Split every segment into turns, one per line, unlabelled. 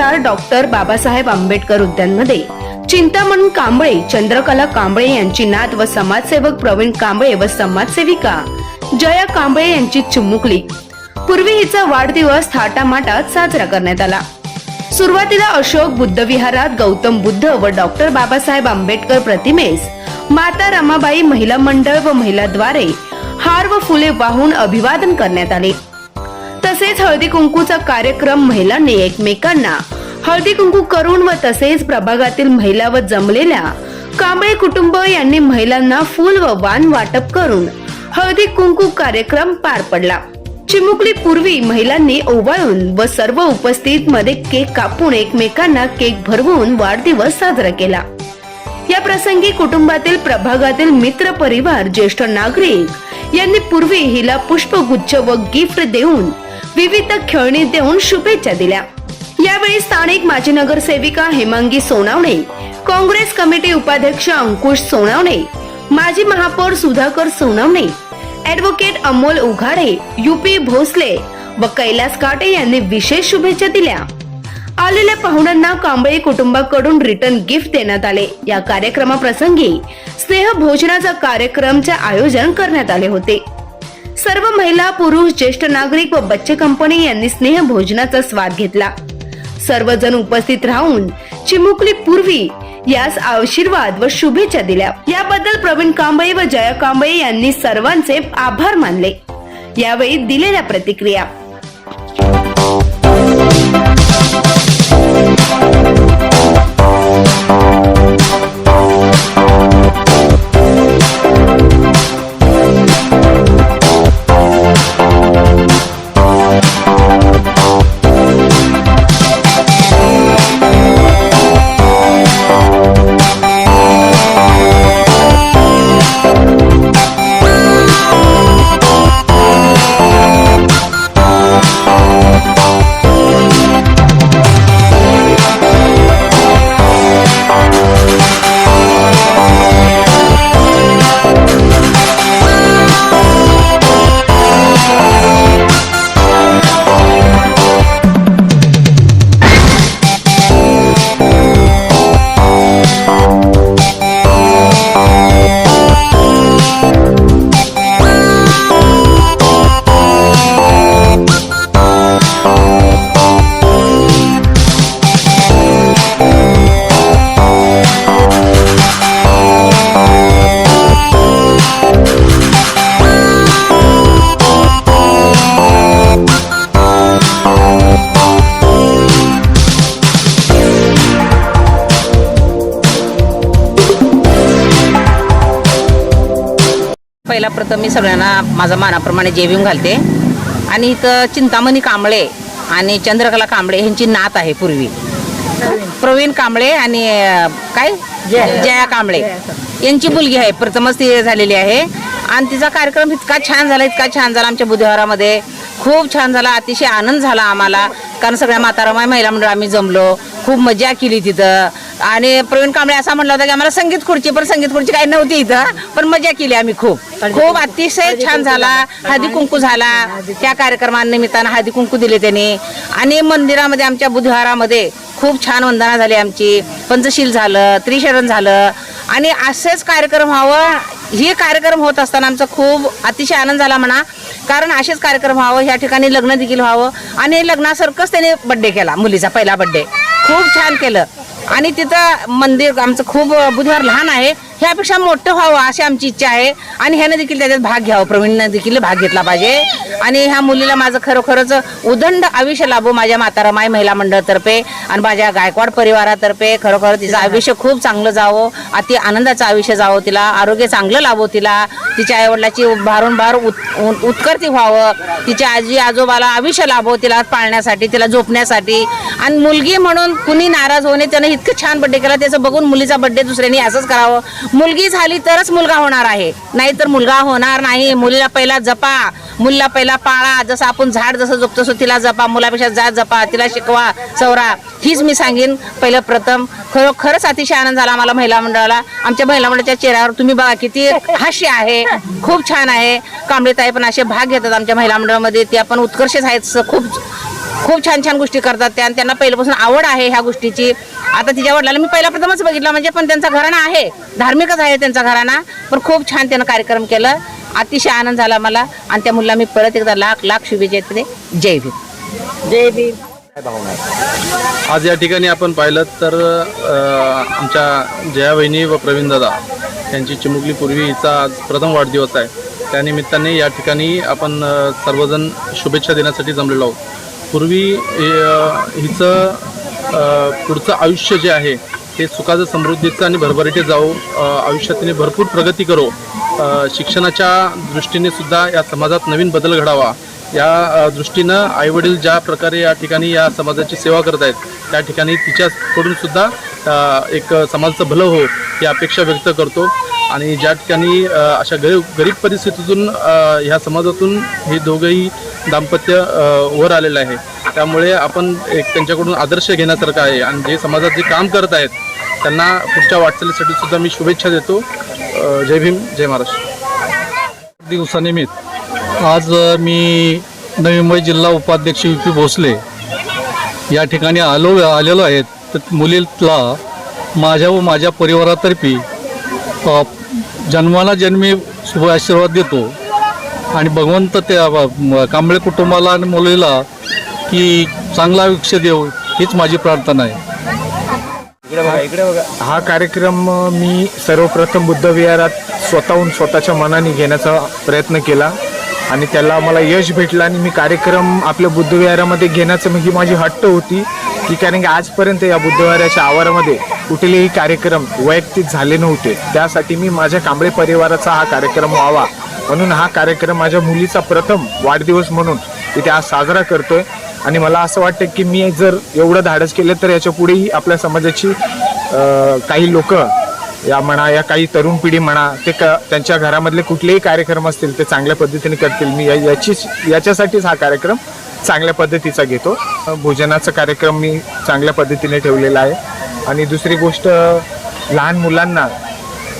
चार डॉक्टर बाबासाहेब आंबेडकर उद्यानमध्ये चिंतामण कांबळे चंद्रकला कांबळे यांची नात व समाजसेवक प्रवीण कांबळे व समाजसेविका जया कांबळे यांची चिमुकली. पूर्वी हिचा वाढदिवस थाटामाटात साजरा करण्यात आला. सुरुवातीला अशोक बुद्ध विहारात गौतम बुद्ध व डॉक्टर बाबासाहेब आंबेडकर प्रतिमेस माता रमाबाई महिला मंडळ व महिलाद्वारे हार व फुले वाहून अभिवादन करण्यात आले. तसेच हळदी कुंकूचा कार्यक्रम महिलांनी एकमेकांना हळदी कुंकू करून व तसेच प्रभागातील महिला व जमलेल्या कांबळे कुटुंब यांनी महिलांना फूल व वाण वाटप करून हळदी कुंकू कार्यक्रम पार पडला. चिमुकली पूर्वी महिलांनी ओवाळून व सर्व उपस्थित मध्ये केक कापून एकमेकांना केक भरवून वाढदिवस साजरा केला. या प्रसंगी कुटुंबातील प्रभागातील मित्र परिवार ज्येष्ठ नागरिक यांनी पूर्वी हिला पुष्पगुच्छ व गिफ्ट देऊन विविध खेळणी देऊन शुभेच्छा दिल्या. यावेळी स्थानिक माजी नगरसेविका हेमांगी सोनावणे काँग्रेस कमिटी उपाध्यक्ष अंकुश सोनावणे माजी महापौर सुधाकर सोनावणे ऍडव्होकेट अमोल उघाडे युपी भोसले व कैलास काटे यांनी विशेष शुभेच्छा दिल्या. आलेल्या पाहुण्यांना कांबळे कुटुंबाकडून रिटर्न गिफ्ट देण्यात आले. या कार्यक्रमाप्रसंगी स्नेह भोजनाचा कार्यक्रमचे आयोजन करण्यात आले होते. सर्व महिला पुरुष ज्येष्ठ नागरिक व बच्चे कंपनी यांनी स्नेह भोजनाचा स्वाद घेतला. सर्वजण उपस्थित राहून चिमुकली पूर्वी यास आशीर्वाद व शुभेच्छा दिल्या. याबद्दल प्रवीण कांबळे व जया कांबळे यांनी सर्वांचे आभार मानले. यावेळी दिलेल्या प्रतिक्रिया.
पहिला प्रथम मी सगळ्यांना माझा मानाप्रमाणे जेविंग घालते. आणि इथं चिंतामणी कांबळे आणि चंद्रकला कांबळे ह्यांची नात आहे पूर्वी. प्रवीण. कांबळे आणि काय? जया. कांबळे. यांची मुलगी आहे प्रथमच ती झालेली आहे. आणि तिचा कार्यक्रम इतका छान झाला इतका छान झाला आमच्या बुधवारामध्ये. खूप छान झाला अतिशय आनंद झाला आम्हाला. कारण सगळ्या मातारामाय महिला मंडळ आम्ही जमलो. खूप मजा केली तिथं. आणि प्रवीण कांबळे असा म्हणला होता की आम्हाला संगीत खुर्ची पण संगीत खुर्ची काही नव्हती इथं पण मजा केली आम्ही खूप. खूप अतिशय छान झाला हळदी कुंकू झाला. त्या कार्यक्रमानिमित्तानं हळदी कुंकू दिले त्यांनी. आणि मंदिरामध्ये आमच्या बुधवारामध्ये खूप छान वंदना झाली आमची. पंचशील झालं त्रिशरण झालं. आणि असेच कार्यक्रम व्हावं हे कार्यक्रम होत असताना आमचा खूप अतिशय आनंद झाला म्हणा. कारण असेच कार्यक्रम व्हावं ह्या ठिकाणी लग्न देखील व्हावं. आणि लग्नासारखंच त्याने बड्डे केला मुलीचा पहिला बड्डे खूप छान केलं. आणि तिथं मंदिर आमचं खूप बुधवार लहान आहे. ह्यापेक्षा मोठं व्हावं अशी आमची इच्छा आहे. आणि ह्यानं देखील त्याच्यात भाग घ्यावा. प्रवीणनं देखील भाग घेतला पाहिजे. आणि ह्या मुलीला माझं खरोखरच उदंड आयुष्य लाभो माझ्या मातारमाय महिला मंडळातर्फे आणि माझ्या गायकवाड परिवारातर्फे. खरोखर तिचं आयुष्य खूप चांगलं जावं. अति आनंदाचं आयुष्य जावं तिला. आरोग्य चांगलं लाभो तिला. तिच्या आईवडिलाची भारंभार उत उत- उत्कर्ती व्हावं. तिच्या आजी आजोबाला आयुष्य लाभो तिला पाळण्यासाठी तिला झोपण्यासाठी. आणि मुलगी म्हणून कुणी नाराज होणे त्यानं इतकं छान बड्डे केला. त्याचं बघून मुलीचा बड्डे दुसऱ्यांनी असंच करावं. मुलगी झाली तरच मुलगा होणार आहे. नाहीतर मुलगा होणार नाही. मुलीला पहिला जपा. मुलीला पहिला पाळा. जसं आपण झाड जसं जपतो तसं तिला जपा. मुलापेक्षा जा जपा. तिला शिकवा सवरा हीच मी सांगेन पहिलं प्रथम. खरोखरच खरंच अतिशय आनंद झाला आम्हाला महिला मंडळाला. आमच्या महिला मंडळाच्या चेहऱ्यावर तुम्ही बघा किती हास्य आहे. खूप छान आहे. कांबळेताई पण असे भाग घेतात आमच्या महिला मंडळामध्ये. ते आपण उत्कर्ष आहेत. खूप खूप छान छान गोष्टी करतात त्या आणि त्यांना पहिल्यापासून आवड आहे ह्या गोष्टीची. आता तिच्या वडिलाला मी पहिला प्रथमच बघितला म्हणजे पण त्यांचा घराणा आहे. धार्मिकच आहे त्यांचा घराणा पण खूप छान त्यानं कार्यक्रम केलं. अतिशय आनंद झाला मला. आणि त्या मुलाला मी परत एकदा लाख लाख शुभेच्छा देते. जय भीम. जय भीम.
आज या ठिकाणी आपण पाहिलं तर आमच्या जया वहिनी व प्रवीण दादा यांची चिमुकली पूर्वी हिचा आज प्रथम वाढदिवस आहे. त्यानिमित्ताने या ठिकाणी आपण सर्वजण शुभेच्छा देण्यासाठी जमलेलो आहोत. पूर्वी हिचं पुढचं आयुष्य जे आहे ते सुखाचं समृद्धीचं आणि भरभराटी जाऊ अ, भरपूर प्रगती करो. शिक्षणाच्या दृष्टीने सुद्धा या समाजात नवीन बदल घडावा. या दृष्टीनं आईवडील ज्या प्रकारे या ठिकाणी या समाजाची सेवा करत आहेत त्या ठिकाणी तिच्याकडून सुद्धा एक समाजाचं भलं हो ही अपेक्षा व्यक्त करतो. आणि ज्या ठिकाणी अशा गरीब गरीब परिस्थितीतून ह्या समाजातून हे दोघंही दाम्पत्य वर आलेलं आहे. त्यामुळे आपण एक त्यांच्याकडून आदर्श घेण्यासारखं आहे. आणि जे समाजात जे काम करत आहेत त्यांना पुढच्या वाटचालीसाठी सुद्धा मी शुभेच्छा देतो. जय भीम जय महाराष्ट्र.
दिवसानिमित्त आज मी नवी मुंबई जिल्हा उपाध्यक्ष यू पी भोसले या ठिकाणी आलो आलेलो आहेत तर मुलीला माझ्या व माझ्या परिवारातर्फे जन्माला जन्मी शुभ आशीर्वाद देतो. आणि भगवंत त्या कांबळे कुटुंबाला आणि मुलीला की चांगलं आयुष्य देव हीच माझी प्रार्थना आहे.
हा कार्यक्रम मी सर्वप्रथम बुद्धविहारात स्वतःहून स्वतःच्या मनाने घेण्याचा प्रयत्न केला आणि त्याला मला यश भेटलं आणि मी कार्यक्रम आपल्या बुद्धविहारामध्ये घेण्याचं ही माझी हट्ट होती की कारण की आजपर्यंत या बुद्धविहाराच्या आवारामध्ये कुठलेही कार्यक्रम वैयक्तिक झाले नव्हते. त्यासाठी मी माझ्या कांबळे परिवाराचा हा कार्यक्रम व्हावा म्हणून हा कार्यक्रम माझ्या मुलीचा प्रथम वाढदिवस म्हणून इथे आज साजरा करतोय. आणि मला असं वाटतं की मी जर एवढं धाडस केलं तर याच्या पुढेही आपल्या समाजाची काही लोक या म्हणा या काही तरुण पिढी म्हणा ते क त्यांच्या घरामधले कुठलेही कार्यक्रम असतील ते चांगल्या पद्धतीने करतील. मी या- याचीच याच्यासाठीच हा कार्यक्रम चांगल्या पद्धतीचा घेतो. भोजनाचा कार्यक्रम मी चांगल्या पद्धतीने ठेवलेला आहे. आणि दुसरी गोष्ट लहान मुलांना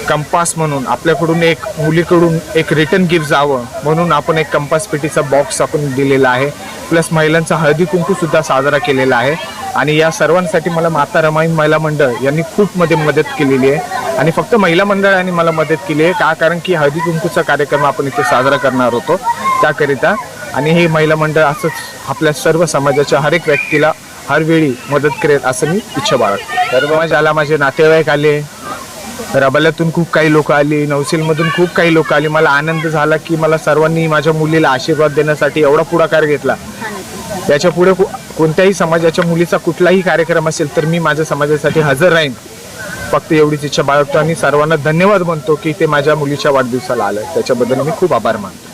कंपास म्हणून आपल्याकडून एक मुलीकडून एक रिटर्न गिफ्ट जावं म्हणून आपण एक कंपास पेटीचा बॉक्स आपण दिलेला आहे. प्लस महिलांचा हळदी कुंकू सुद्धा साजरा केलेला आहे. आणि या सर्वांसाठी मला माता रमाई महिला मंडळ यांनी खूप मध्ये मदत केलेली आहे. आणि फक्त महिला मंडळाने मला मदत केली आहे का कारण की हळदी कुंकूचा कार्यक्रम आपण इथे साजरा करणार होतो त्याकरिता. आणि हे महिला मंडळ असंच आपल्या सर्व समाजाच्या हर एक व्यक्तीला हर वेळी मदत करेल असं मी इच्छा बाळगतो. तर माझ्याला माझे नातेवाईक आले. रबाल्यातून खूप काही लोक आली नवसीलमधून खूप काही लोक आली. मला आनंद झाला की मला सर्वांनी माझ्या मुलीला आशीर्वाद देण्यासाठी एवढा पुढाकार घेतला. याच्यापुढे कोणत्याही समाजाच्या मुलीचा कुठलाही कार्यक्रम असेल तर मी माझ्या समाजासाठी हजर राहीन. फक्त एवढीच इच्छा बाळगतो आणि सर्वांना धन्यवाद म्हणतो की ते माझ्या मुलीच्या वाढदिवसाला आलं. त्याच्याबद्दल मी खूप आभार मानतो.